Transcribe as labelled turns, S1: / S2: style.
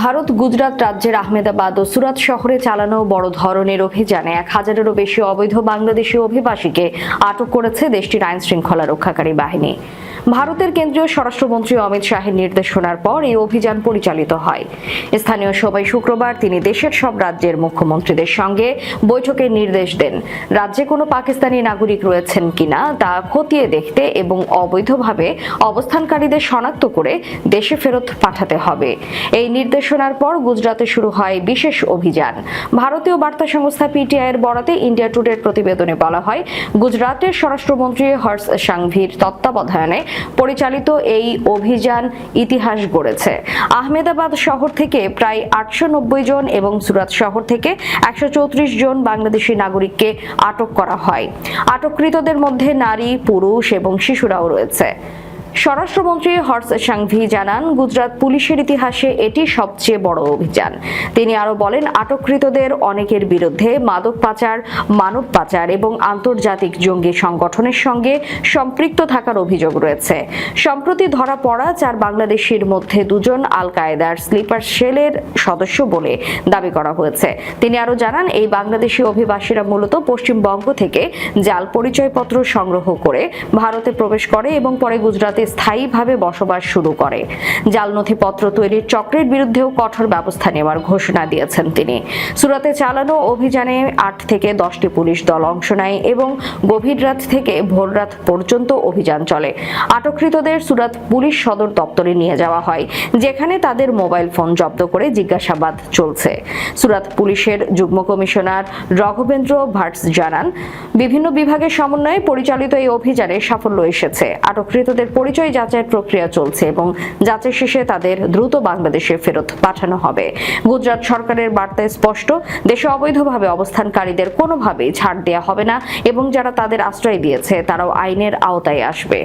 S1: ভারত, গুজরাট রাজ্যের আহমেদাবাদ ও সুরাত শহরে চালানো বড় ধরনের অভিযানে এক হাজারেরও বেশি অবৈধ বাংলাদেশি অভিবাসীকে আটক করেছে দেশটির আইন শৃঙ্খলা রক্ষাকারী বাহিনী। ভারতের কেন্দ্রীয় স্বরাষ্ট্রমন্ত্রী অমিত শাহের নির্দেশনার পর এই অভিযান পরিচালিত হয়। স্থানীয় সময় শুক্রবার তিনি দেশের সব রাজ্যের মুখ্যমন্ত্রীদের সঙ্গে বৈঠকের নির্দেশ দেন। রাজ্যে কোনো পাকিস্তানি নাগরিক রয়েছেন কিনা তা খতিয়ে দেখতে এবং অবৈধভাবে অবস্থানকারীদের শনাক্ত করে দেশে ফেরত পাঠাতে হবে। এই নির্দেশনার পর গুজরাতে শুরু হয় বিশেষ অভিযান। ভারতীয় বার্তা সংস্থা পিটিআই এর বরাতে ইন্ডিয়া টুডের প্রতিবেদনে বলা হয়, গুজরাটের স্বরাষ্ট্রমন্ত্রী হর্ষ সাংভির তত্ত্বাবধানে পরিচালিত এই অভিযান ইতিহাস গড়েছে। আহমেদাবাদ শহর থেকে প্রায় আটশো নব্বই জন এবং সুরাত শহর থেকে একশো চৌত্রিশ জন বাংলাদেশি নাগরিককে আটক করা হয়। আটককৃতদের মধ্যে নারী, পুরুষ এবং শিশুরাও রয়েছে। স্বরাষ্ট্রমন্ত্রী হর্ষ সাংভি জানান, গুজরাট পুলিশের ইতিহাসে এটি সবচেয়ে বড় অভিযান। তিনি আরও বলেন, আটককৃতদের অনেকের বিরুদ্ধে মাদক পাচার, মানব পাচার এবং আন্তর্জাতিক জঙ্গি সংগঠনের সঙ্গে সম্পৃক্ত থাকার অভিযোগ রয়েছে। সম্প্রতি ধরা পড়া চার বাংলাদেশির মধ্যে দুজন আল কায়েদার স্লিপার সেলের সদস্য বলে দাবি করা হয়েছে। তিনি আরও জানান, এই বাংলাদেশি অভিবাসীরা মূলত পশ্চিমবঙ্গ থেকে জাল পরিচয়পত্র সংগ্রহ করে ভারতে প্রবেশ করে এবং পরে গুজরাটে স্থায়ীভাবে বসবাস শুরু করে। জাল নথিপত্র তৈরির চক্রের বিরুদ্ধেও কঠোর ব্যবস্থা নেওয়ার ঘোষণা দিয়েছেন তিনি। সুরাতে চালানো অভিযানে আট থেকে দশটি পুলিশ দল অংশ নেয় এবং গভীর রাত থেকে ভোর পর্যন্ত অভিযান চলে। আটককৃতদের সুরাত পুলিশ সদর দপ্তরে নিয়ে যাওয়া হয়, যেখানে তাদের মোবাইল ফোন জব্দ করে জিজ্ঞাসাবাদ চলছে। সুরাত পুলিশের যুগ্ম কমিশনার রঘবেন্দ্র ভাটস জানান, বিভিন্ন বিভাগের সমন্বয়ে পরিচালিত এই অভিযানে সাফল্য এসেছে। আটককৃতদের পরিচয় যাচাইয়ের প্রক্রিয়া চলছে এবং যাচাই শেষে তাদের দ্রুত বাংলাদেশে ফেরত পাঠানো হবে। গুজরাট সরকারের বার্তায় স্পষ্ট, দেশে অবৈধভাবে অবস্থানকারীদের কোনোভাবেই ছাড় দেওয়া হবে না এবং যারা তাদের আশ্রয় দিয়েছে, তারাও আইনের আওতায় আসবে।